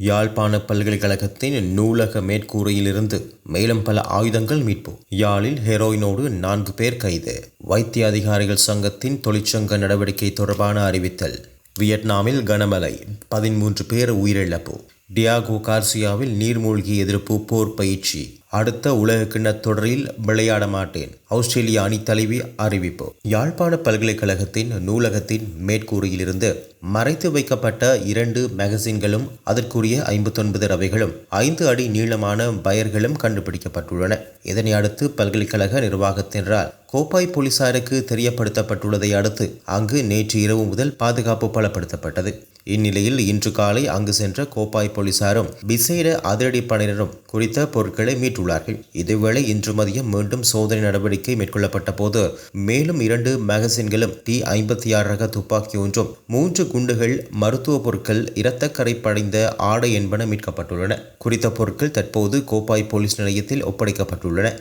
யாழ்ப்பாண பல்கலைக்கழகத்தின் நூலக மேற்கூரையிலிருந்து மேலும் பல ஆயுதங்கள் மீட்பு. யாழில் ஹெரோயினோடு நான்கு பேர் கைது. வைத்திய அதிகாரிகள் சங்கத்தின் தொழிற்சங்க நடவடிக்கை தொடர்பான அறிவித்தல். வியட்நாமில் கனமழை. பதிமூன்று பேர் உயிரிழப்பு. டியாகோ கார்சியாவில் நீர்மூழ்கி எதிர்ப்பு போர் பயிற்சி. அடுத்த உலக கிண்ணத் தொடரில் விளையாட மாட்டேன். ஆஸ்திரேலிய அணி தலைவி அறிவிப்பு. யாழ்ப்பாண பல்கலைக்கழகத்தின் நூலகத்தின் மேற்கூரையிலிருந்து மறைத்து வைக்கப்பட்ட இரண்டு மேகசின்களும் அதற்குரிய ஐம்பத்தொன்பது ரவைகளும் ஐந்து அடி நீளமான பயர்களும் கண்டுபிடிக்கப்பட்டுள்ளன. இதனை அடுத்து பல்கலைக்கழக நிர்வாகத்தினரால் கோப்பாய் போலீசாருக்கு தெரியப்படுத்தப்பட்டுள்ளதை அடுத்து அங்கு நேற்று இரவு முதல் பாதுகாப்பு பலப்படுத்தப்பட்டது. இந்நிலையில் இன்று காலை அங்கு சென்ற கோப்பாய் போலீசாரும் விசேட அதிரடிப்படையினரும் குறித்த பொருட்களை மீட்டுள்ளார்கள். இதேவேளை இன்று மதியம் மீண்டும் சோதனை நடவடிக்கை மேற்கொள்ளப்பட்ட போது மேலும் இரண்டு மேகசின்களும் டி ஐம்பத்தி ஆறு ரக துப்பாக்கி ஒன்றும் மூன்று குண்டுகள் மருத்துவ பொருட்கள் இரத்தக்கரை படைந்த ஆடை என்பன மீட்கப்பட்டுள்ளன. குறித்த பொருட்கள் தற்போது கோப்பாய் போலீஸ் நிலையத்தில் ஒப்படைக்கப்பட்டுள்ளன.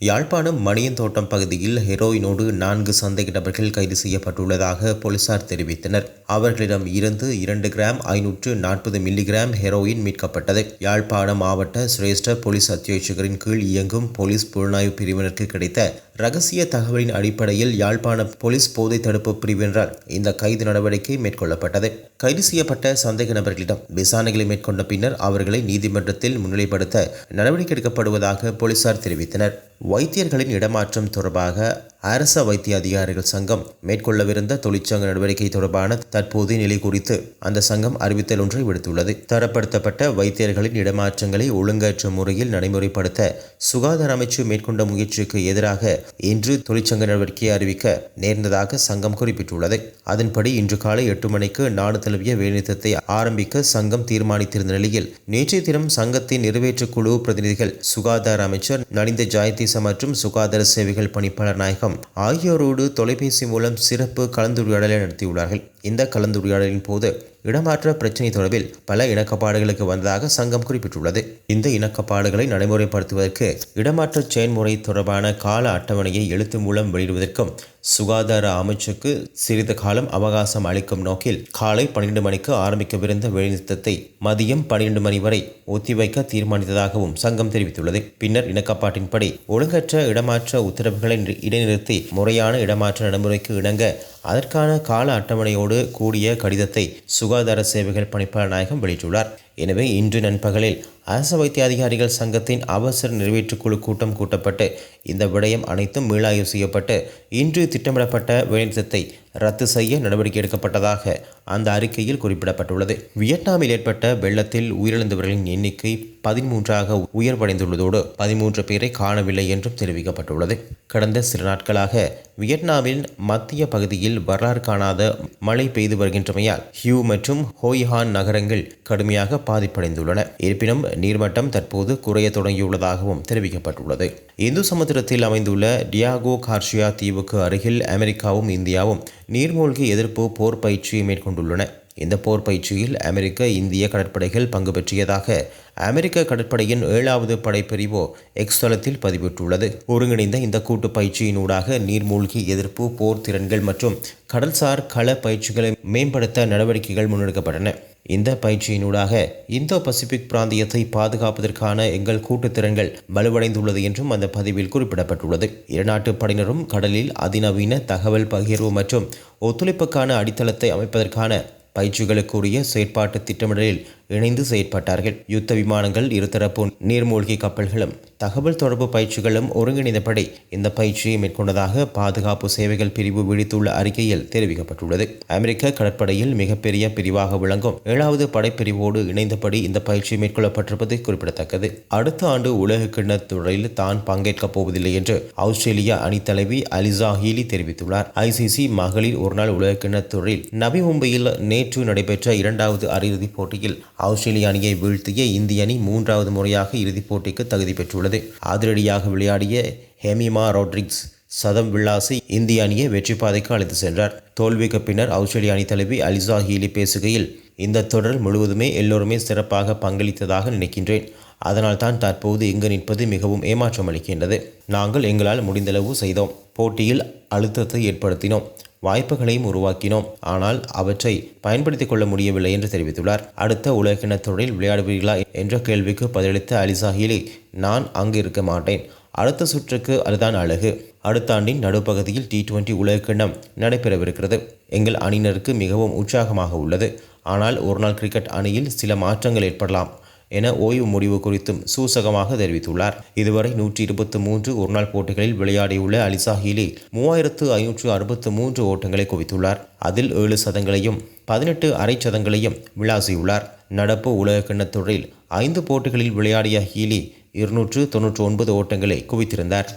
யாழ்ப்பாணம் மணியந்தோட்டம் பகுதியில் ஹெரோயினோடு நான்கு சந்தேக நபர்கள் கைது செய்யப்பட்டுள்ளதாக போலீசார் தெரிவித்தனர். அவர்களிடம் இருந்து இரண்டு கிராம் ஐநூற்று நாற்பது மில்லிகிராம் ஹெரோயின் மீட்கப்பட்டது. யாழ்ப்பாணம் மாவட்ட சிரேஷ்ட போலீஸ் அத்தியட்சகரின் கீழ் இயங்கும் போலீஸ் புலனாய்வு பிரிவினருக்கு கிடைத்த ரகசிய தகவலின் அடிப்படையில் யாழ்ப்பாண போலீஸ் போதை தடுப்பு பிரிவினரால் இந்த கைது நடவடிக்கை மேற்கொள்ளப்பட்டது. கைது செய்யப்பட்ட சந்தேக நபர்களிடம் விசாரணைகளை மேற்கொண்ட பின்னர் அவர்களை நீதிமன்றத்தில் முன்னிலைப்படுத்த நடவடிக்கை எடுக்கப்படுவதாக போலீசார் தெரிவித்தனர். வைத்தியர்களின் இடமாற்றம் தொடர்பாக அரச வைத்திய அதிகாரிகள் சங்கம் மேற்கொள்ளவிருந்த தொழிற்சங்க நடவடிக்கை தொடர்பான தற்போதைய நிலை குறித்து அந்த சங்கம் அறிவித்தல் ஒன்றை விடுத்துள்ளது. தரப்படுத்தப்பட்ட வைத்தியர்களின் இடமாற்றங்களை ஒழுங்கற்ற முறையில் நடைமுறைப்படுத்த சுகாதார அமைச்சு மேற்கொண்ட முயற்சிக்கு எதிராக இன்று தொழிற்சங்க நடவடிக்கையை அறிவிக்க நேர்ந்ததாக சங்கம் குறிப்பிட்டுள்ளது. அதன்படி இன்று காலை எட்டு மணிக்கு நாடு தழுவிய வேலைநிறுத்தத்தை ஆரம்பிக்க சங்கம் தீர்மானித்திருந்த நிலையில் நேற்றைய தினம் சங்கத்தின் நிறைவேற்று குழு பிரதிநிதிகள் சுகாதார அமைச்சர் நலிந்த ஜாயதீச மற்றும் சுகாதார சேவைகள் பணிப்பாளர் நாயகம் ஆகியோரோடு தொலைபேசி மூலம் சிறப்பு கலந்துரையாடலை நடத்தியுள்ளார்கள். இந்த கலந்துரையாடலின் போது இடமாற்ற பிரச்சினை தொடர்பில் பல இணக்கப்பாடுகளுக்கு வந்ததாக சங்கம் குறிப்பிட்டுள்ளது. இந்த இணக்கப்பாடுகளை நடைமுறைப்படுத்துவதற்கு இடமாற்ற செயல்முறை தொடர்பான கால அட்டவணையை எழுத்து மூலம் வெளியிடுவதற்கும் சுகாதார அமைச்சுக்கு சிறிது காலம் அவகாசம் அளிக்கும் நோக்கில் காலை பன்னிரண்டு மணிக்கு ஆரம்பிக்கவிருந்த வேலைநிறுத்தத்தை மதியம் பன்னிரண்டு மணி வரை ஒத்திவைக்க தீர்மானித்ததாகவும் சங்கம் தெரிவித்துள்ளது. பின்னர் இணக்கப்பாட்டின்படி ஒழுங்கற்ற இடமாற்ற உத்தரவுகளை இடைநிறுத்தி முறையான இடமாற்ற நடைமுறைக்கு இணங்க அதற்கான கால அட்டவணையோடு கூடிய கடிதத்தை சுகாதார சேவைகள் பணிப்பாளர் நாயகம் வெளியிட்டுள்ளார். எனவே இன்று நண்பகலில் அரசு வைத்திய அதிகாரிகள் சங்கத்தின் அவசர நிறைவேற்றுக்குழு கூட்டம் கூட்டப்பட்டு இந்த விடயம் அனைத்தும் மீளாய்வு செய்யப்பட்டு இன்று திட்டமிடப்பட்ட வேலைநிறுத்தத்தை ரத்து செய்ய நடவடிக்கை எடுக்கப்பட்டதாக அந்த அறிக்கையில் குறிப்பிடப்பட்டுள்ளது. வியட்நாமில் ஏற்பட்ட வெள்ளத்தில் உயிரிழந்தவர்களின் எண்ணிக்கை பதிமூன்றாக உயர்வடைந்துள்ளதோடு பதிமூன்று பேரை காணவில்லை என்றும் தெரிவிக்கப்பட்டுள்ளது. கடந்த சில நாட்களாக வியட்நாமின் மத்திய பகுதியில் வரலாறு காணாத மழை பெய்து வருகின்றமையால் ஹியூ மற்றும் ஹோய்ஹான் நகரங்கள் கடுமையாக பாதிப்படைந்துள்ளன. இருப்பினும் நீர்மட்டம் தற்போது குறைய தொடங்கியுள்ளதாகவும் தெரிவிக்கப்பட்டுள்ளது. இந்து சமுத்திரத்தில் அமைந்துள்ள டியாகோ கார்ஷியா தீவுக்கு அருகில் அமெரிக்காவும் இந்தியாவும் நீர்மூழ்கி எதிர்ப்பு போர் பயிற்சியை மேற்கொண்டுள்ளன. இந்த போர் பயிற்சியில் அமெரிக்க இந்திய கடற்படைகள் பங்கு பெற்றியதாக அமெரிக்க கடற்படையின் ஏழாவது படைப்பிரிவு எக்ஸ் தளத்தில் பதிவிட்டுள்ளது. ஒருங்கிணைந்த இந்த கூட்டு பயிற்சியினூடாக நீர்மூழ்கி எதிர்ப்பு போர் திறன்கள் மற்றும் கடல்சார் கள பயிற்சிகளை மேம்படுத்த நடவடிக்கைகள் முன்னெடுக்கப்பட்டன. இந்த பயிற்சியினூடாக இந்தோ பசிபிக் பிராந்தியத்தை பாதுகாப்பதற்கான எங்கள் கூட்டு திறன்கள் வலுவடைந்துள்ளது என்றும் அந்த பதிவில் குறிப்பிடப்பட்டுள்ளது. இருநாட்டு படையினரும் கடலில் அதிநவீன தகவல் பகிர்வு மற்றும் ஒத்துழைப்புக்கான அடித்தளத்தை அமைப்பதற்கான பயிற்சிகளுக்குரிய செயற்பாட்டு திட்டமிடலில் இணைந்து செயற்பட்டார்கள். யுத்த விமானங்கள் இருதரப்பு நீர்மூழ்கி கப்பல்களும் தகவல் தொடர்பு பயிற்சிகளும் ஒருங்கிணைந்தபடி இந்த பயிற்சியை மேற்கொண்டதாக பாதுகாப்பு சேவைகள் பிரிவு விடுத்துள்ள அறிக்கையில் தெரிவிக்கப்பட்டுள்ளது. அமெரிக்க கடற்படையில் மிகப்பெரிய பிரிவாக விளங்கும் ஏழாவது படைப்பிரிவோடு இணைந்தபடி இந்த பயிற்சி மேற்கொள்ளப்பட்டிருப்பது குறிப்பிடத்தக்கது. அடுத்த ஆண்டு உலக கிண்ண தொடரில் தான் பங்கேற்கப் போவதில்லை என்று ஆஸ்திரேலிய அணித்தலைவி அலிசா ஹீலி தெரிவித்துள்ளார். ஐசிசி மகளிர் ஒருநாள் உலக கிண்ண தொடரில் நவி மும்பையில் நேற்று நடைபெற்ற இரண்டாவது அரையிறுதிப் போட்டியில் ஆஸ்திரேலிய அணியை வீழ்த்திய இந்திய அணி மூன்றாவது முறையாக இறுதிப் போட்டிக்கு தகுதி பெற்றுள்ளது. அதிரடியாக விளையாடிய ஹெமிமா ரோட்ரிக்ஸ் சதம் வில்லாசி இந்திய அணியை வெற்றி பாதைக்கு அழைத்து சென்றார். தோல்விக்கு பின்னர் ஆஸ்திரேலிய அணி தலைவி அலிசா ஹீலி பேசுகையில் இந்த தொடர் முழுவதுமே எல்லோருமே சிறப்பாக பங்களித்ததாக நினைக்கின்றேன். அதனால் தான் தற்போது இங்கு நிற்பது மிகவும் ஏமாற்றம் அளிக்கின்றது. நாங்கள் எங்களால் முடிந்தளவு செய்தோம். போட்டியில் அழுத்தத்தை ஏற்படுத்தினோம். வாய்ப்புகளையும் உருவாக்கினோம். ஆனால் அவற்றை பயன்படுத்திக் கொள்ள முடியவில்லை என்று தெரிவித்துள்ளார். அடுத்த உலகின தொடரில் விளையாடுவீர்களா என்ற கேள்விக்கு பதிலளித்த அலிசாஹிலி நான் அங்கு இருக்க மாட்டேன். அடுத்த சுற்றுக்கு அதுதான் அழகு. அடுத்த ஆண்டின் நடுப்பகுதியில் டி டுவெண்டி உலகக்கிண்ணம் நடைபெறவிருக்கிறது. எங்கள் அணியினருக்கு மிகவும் உற்சாகமாக உள்ளது. ஆனால் ஒருநாள் கிரிக்கெட் அணியில் சில மாற்றங்கள் ஏற்படலாம். என ஓய்வு முடிவு குறித்தும் சூசகமாக தெரிவித்துள்ளார். இதுவரை நூற்றி இருபத்தி மூன்று ஒருநாள் போட்டிகளில் விளையாடியுள்ள அலிசா ஹீலி மூவாயிரத்து ஐநூற்று அறுபத்து மூன்று ஓட்டங்களை குவித்துள்ளார். அதில் ஏழு சதங்களையும் பதினெட்டு அரை சதங்களையும் விளாசியுள்ளார். நடப்பு உலக கிண்ணத்தொடரில் ஐந்து போட்டிகளில் விளையாடிய ஹீலி இருநூற்று தொன்னூற்று ஒன்பது ஓட்டங்களை குவித்திருந்தார்.